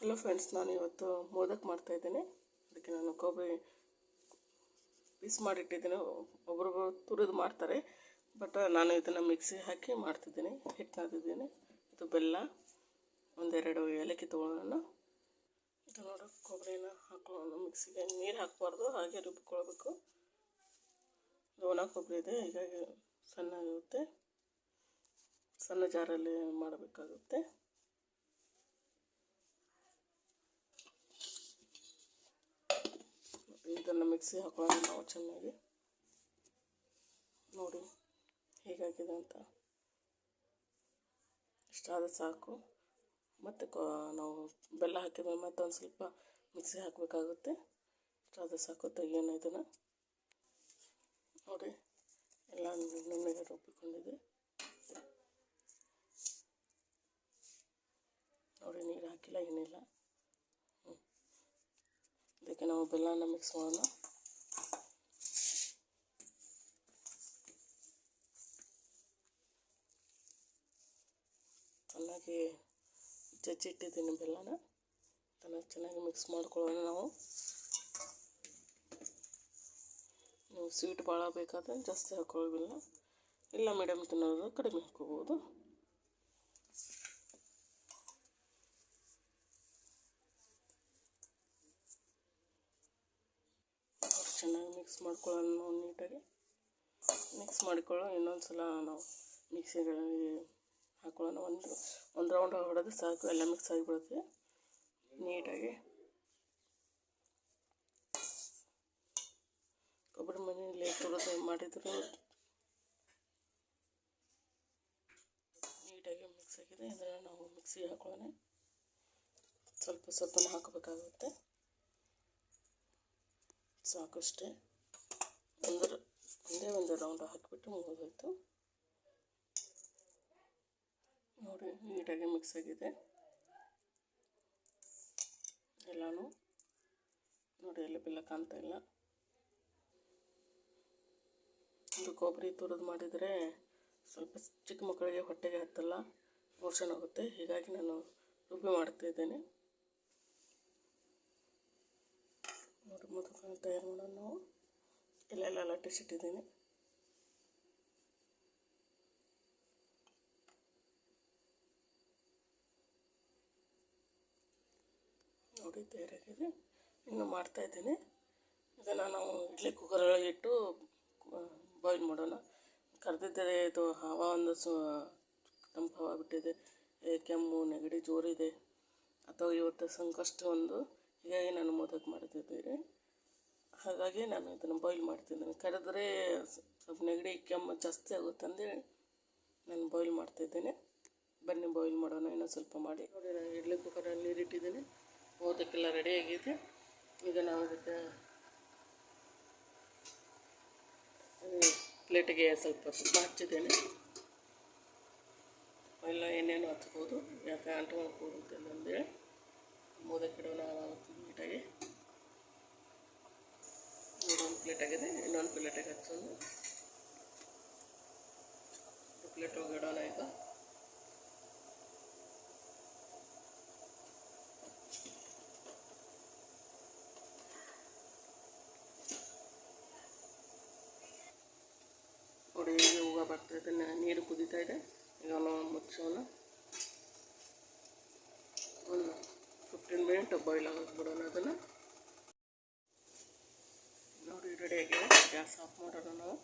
Hello friends ನಾನು ಇವತ್ತು ಮೋದಕ್ ಮಾಡ್ತಾ ಇದ್ದೇನೆ. ಅದಕ್ಕೆ ನಾನು ಕೊಬ್ಬರಿ ಪೀಸ್ ಮಾಡಿಟ್ಟಿದ್ದೇನೆ. ಒಬ್ರೊಬ್ಬರು ತುರಿದು ಮಾಡ್ತಾರೆ. ಬಟ್ ನಾನು ಇದನ್ನು ಮಿಕ್ಸಿ ಹಾಕಿ ಮಾಡ್ತಿದ್ದೀನಿ. ಹಿಟ್ಟು ಇದು ಬೆಲ್ಲ, ಒಂದೆರಡು ಏಲಕ್ಕಿ ತೊಗೊಳ್ಳೋಣ ಇದು ನೋಡಿ, ಕೊಬ್ಬರಿನ ಹಾಕೊಳ್ಳೋಣ. ಮಿಕ್ಸಿಗೆ ನೀರು ಹಾಕಬಾರ್ದು, ಹಾಗೆ ರುಬ್ಕೊಳ್ಬೇಕು. ಒಣ ಕೊಬ್ಬರಿ ಇದೆ, ಹೀಗಾಗಿ ಸಣ್ಣಾಗಿರುತ್ತೆ. ಸಣ್ಣ ಜಾರಲ್ಲಿ ಮಾಡಬೇಕಾಗುತ್ತೆ. ಇದನ್ನು ಮಿಕ್ಸಿ ಹಾಕೊಳ್ಳೋಣ ನಾವು ಚೆನ್ನಾಗಿ. ನೋಡಿ ಹೇಗಾಗಿದೆ ಅಂತ. ಇಷ್ಟಾದ ಸಾಕು. ಮತ್ತು ನಾವು ಬೆಲ್ಲ ಹಾಕಿದ್ರೆ ಮತ್ತೆ ಒಂದು ಸ್ವಲ್ಪ ಮಿಕ್ಸಿ ಹಾಕಬೇಕಾಗುತ್ತೆ. ಇಷ್ಟಾದ ಸಾಕು, ತೆಗಿಯೋಣ ಇದನ್ನು. ನೋಡಿ, ಎಲ್ಲ ನುಣ್ಣಗೆ ರುಬ್ಬಿಕೊಂಡಿದೆ. ನೋಡಿ, ನೀರು ಹಾಕಿಲ್ಲ, ಏನಿಲ್ಲ. ಇದಕ್ಕೆ ನಾವು ಬೆಲ್ಲನ ಮಿಕ್ಸ್ ಮಾಡೋಣ. ಚೆನ್ನಾಗಿ ಜಜ್ಜಿಟ್ಟಿದ್ದೀನಿ ಬೆಲ್ಲನ. ಅದನ್ನು ಚೆನ್ನಾಗಿ ಮಿಕ್ಸ್ ಮಾಡ್ಕೊಳ್ಳೋಣ ನಾವು. ನೀವು ಸ್ವೀಟ್ ಭಾಳ ಬೇಕಾದರೆ ಜಾಸ್ತಿ ಹಾಕೊಳ್ಳೋದಿಲ್ಲ. ಇಲ್ಲ ಮೀಡಿಯಮ್ ತಿನ್ನೋದು ಕಡಿಮೆ ಹಾಕೋಬೋದು ಚೆನ್ನಾಗಿ ಮಿಕ್ಸ್ ಮಾಡ್ಕೊಳ್ಳೋಣ ನಾವು ನೀಟಾಗಿ. ಮಿಕ್ಸ್ ಮಾಡಿಕೊಳ್ಳೋ ಇನ್ನೊಂದು ಸಲ ನಾವು ಮಿಕ್ಸಿಗಳಲ್ಲಿ ಹಾಕೊಳ್ಳೋಣ. ಒಂದು ಒಂದು ರೌಂಡ್ ಹೊಡೆದು ಸಾಕು, ಎಲ್ಲ ಮಿಕ್ಸ್ ಆಗಿಬಿಡುತ್ತೆ. ನೀಟಾಗಿ. ಕೊಬ್ಬರಿ ಮನೆಯಲ್ಲಿ ತುಳಿದು ಮಾಡಿದ್ರು ನೀಟಾಗಿ ಮಿಕ್ಸ್ ಆಗಿದೆ. ಇದನ್ನು ನಾವು ಮಿಕ್ಸಿಗೆ ಹಾಕೊಳ್ಳೋಣ. ಸ್ವಲ್ಪ ಸ್ವಲ್ಪ ಹಾಕಬೇಕಾಗುತ್ತೆ. ಸಾಕಷ್ಟೇ. ಒಂದು ಒಂದೇ ಒಂದು ರೌಂಡ್ ಹಾಕಿಬಿಟ್ಟು ಮುಗಿದೋಯ್ತು. ನೋಡಿ, ನೀಟಾಗಿ ಮಿಕ್ಸ್ ಆಗಿದೆ. ಎಲ್ಲನೂ ನೋಡಿ ಎಲ್ಲಿ ಬೆಲ್ಲ ಕಾಣ್ತಾ ಇಲ್ಲ. ಒಂದು ಕೊಬ್ಬರಿ ತುರಿದು ಮಾಡಿದರೆ ಸ್ವಲ್ಪ ಚಿಕ್ಕ ಮಕ್ಕಳಿಗೆ ಹೊಟ್ಟೆಗೆ ಹತ್ತಲ್ಲ, ಮೋಷನ್ ಆಗುತ್ತೆ. ಹೀಗಾಗಿ ನಾನು ರುಬ್ಬಿ ಮಾಡ್ತಿದ್ದೇನೆ ನೋಡಿ ಮೊದಲು ತಯಾರು ಮಾಡೋಣ ನಾವು. ಇಲ್ಲೆಲ್ಲ ಲಟ್ಟಿಸಿಟ್ಟಿದ್ದೀನಿ ನೋಡಿ ತಯಾರಾಗಿದೆ ಇನ್ನು ಮಾಡ್ತಾಯಿದ್ದೀನಿ ಇದನ್ನು ನಾವು ಇಡ್ಲಿ ಕುಕ್ಕರೊಳಗೆ ಇಟ್ಟು ಬಾಯ್ಲ್ ಮಾಡೋಣ. ಕರೆದಿದ್ದರೆ ಇದು ಹವಾ ಒಂದು ಸು ತಂಪು ಬಿಟ್ಟಿದೆ ಕೆಮ್ಮು, ನೆಗಡಿ, ಜೋರಿದೆ. ಅಥವಾ ಇವತ್ತು ಸಂಕಷ್ಟ ಒಂದು. ಹೀಗಾಗಿ ನಾನು ಮೋದಕ್ ಮಾಡ್ತಿದ್ದೀನಿ. ಹಾಗಾಗಿ ನಾನು ಇದನ್ನು ಬಾಯ್ಲ್ ಮಾಡ್ತಿದ್ದೀನಿ ಕರೆದ್ರೆ ಸ್ವಲ್ಪ ನೆಗಡಿ, ಕೆಮ್ಮು ಜಾಸ್ತಿ ಆಗುತ್ತೆ ಅಂದೇಳಿ ನಾನು ಬಾಯ್ಲ್ ಮಾಡ್ತಿದ್ದೇನೆ ಬನ್ನಿ ಬಾಯ್ಲ್ ಮಾಡೋಣ, ಇನ್ನೂ ಸ್ವಲ್ಪ ಮಾಡಿ. ನೋಡಿ, ನಾನು ಇಡ್ಲಿ ಕುಕ್ಕರಲ್ಲಿ ನೀರಿಟ್ಟಿದ್ದೀನಿ ರೆಡಿ ರೆಡಿಯಾಗಿದೆ ಈಗ ನಾವು ಇದಕ್ಕೆ ಪ್ಲೇಟಿಗೆ ಸ್ವಲ್ಪ ತುಪ್ಪ ಹಚ್ಚಿದ್ದೇನೆ ಎಲ್ಲ ಏನೇನು ಹಚ್ಬೋದು ಯಾಕೆ ಅಂಟ್ಕೊಂಡು ಹೋಗುತ್ತೆ ಅಂತಂದೇಳಿ ಮೋದಕ್ಕಿಡೋಣ ನೀಟಾಗಿ ಇನ್ನೊಂದು ಪ್ಲೇಟ್ ಆಗಿದೆ ಇನ್ನೊಂದು ಪ್ಲೇಟಿಗೆ ಹಚ್ಚೋದು ಪ್ಲೇಟ್ ಒಳಗೆ ಇಡೋಣ ಈಗ ನೋಡಿ ಈಗ ಹೂವು ಬರ್ತಾಯಿದೆ ನೀರು ಕುದೀತಾ ಇದೆ ಈಗ ನಾವು ಮುಚ್ಚೋಣ ಒಂದು ಫಿಫ್ಟೀನ್ ಮಿನಿಟ್ ಬಾಯ್ಲ್ ಆಗೋಕೆ ಬಿಡೋಣ ಅದನ್ನು ನೋಡಿ ರೆಡಿ ಆಗಿದೆ ಗ್ಯಾಸ್ ಆಫ್ ಮಾಡೋಣ ನಾವು